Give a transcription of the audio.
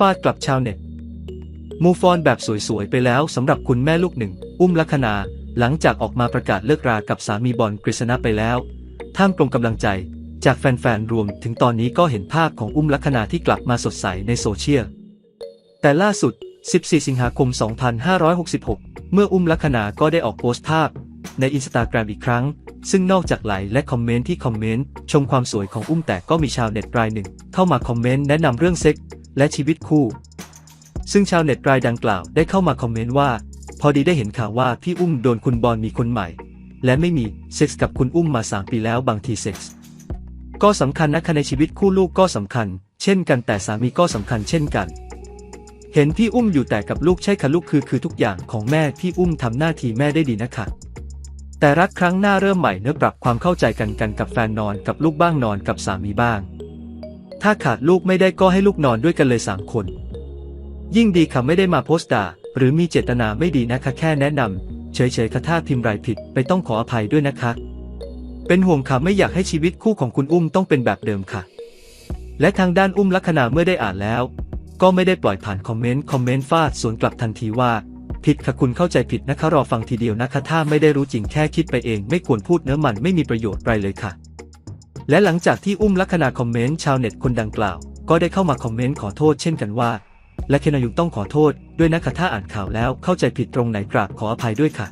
ฟาดกลับชาวเน็ต มูฟอนแบบสวยๆ ไปแล้วสำหรับคุณแม่ลูกหนึ่ง อุ้มลัคนา หลังจากออกมาประกาศเลิกรากับสามีบอลกฤษณะไปแล้ว ท่ามกลงกำลังใจ จากแฟนๆ รวมถึงตอนนี้ก็เห็นภาพของอุ้มลัคนาที่กลับมาสดใสในโซเชียล แต่ล่าสุด 14 สิงหาคม 2566 เมื่ออุ้มลัคนาก็ได้ออกโพสต์ภาพ ในอินสตาแกรมอีกครั้ง ซึ่งนอกจากไลค์และคอมเมนต์ที่คอมเมนต์ชมความสวยของอุ้มแต่ก็มีชาวเน็ตรายหนึ่ง เข้ามาคอมเมนต์แนะนำเรื่องเซ็ก และชีวิตคู่ ซึ่งชาวเน็ตรายดังกล่าวได้เข้ามาคอมเมนต์ว่า พอดีได้เห็นข่าวว่าพี่อุ้มโดนคุณบอลมีคนใหม่ และไม่มีเซ็กส์กับคุณอุ้มมา 3 ปีแล้วบางทีเซ็กส์ก็สำคัญนะคะในชีวิตคู่ลูกก็สำคัญ เช่นกันแต่สามีก็สำคัญเช่นกัน เห็นพี่อุ้มอยู่แต่กับลูกใช่ค่ะลูกคือคือทุกอย่างของแม่พี่อุ้มทำหน้าที่แม่ได้ดีนะคะแต่รักครั้งหน้าเริ่มใหม่เนื้อปรับความเข้าใจกันกันกับแฟนนอนกับลูกบ้างนอนกับสามีบ้าง ถ้าขาดลูกไม่ได้ก็ให้ลูกนอนด้วยกันเลยสามคน ยิ่งดีค่ะไม่ได้มาโพสต์ด่าหรือมีเจตนาไม่ดีนะคะแค่แนะนำเฉยๆค่ะถ้าพิมพ์ไรผิดไปต้องขออภัยด้วยนะคะ เป็นห่วงค่ะไม่อยากให้ชีวิตคู่ของคุณอุ้มต้องเป็นแบบเดิมค่ะ และทางด้านอุ้มลักษณะเมื่อได้อ่านแล้ว ก็ไม่ได้ปล่อยผ่านคอมเมนต์คอมเมนต์ฟาดสวนกลับทันทีว่าผิดค่ะคุณเข้าใจผิดนะคะรอฟังทีเดียวนะคะถ้าไม่ได้รู้จริงแค่คิดไปเอง ไม่ควรพูดเนื้อมันไม่มีประโยชน์อะไรเลยค่ะ และหลังจากที่อุ้มลักษณะคอมเมนต์ชาวเน็ตคนดังกล่าว ก็ได้เข้ามาคอมเมนต์ขอโทษเช่นกันว่า และเคนอายุต้องขอโทษด้วยนะคะถ้าอ่านข่าวแล้วเข้าใจผิดตรงไหนกราบขออภัยด้วยค่ะ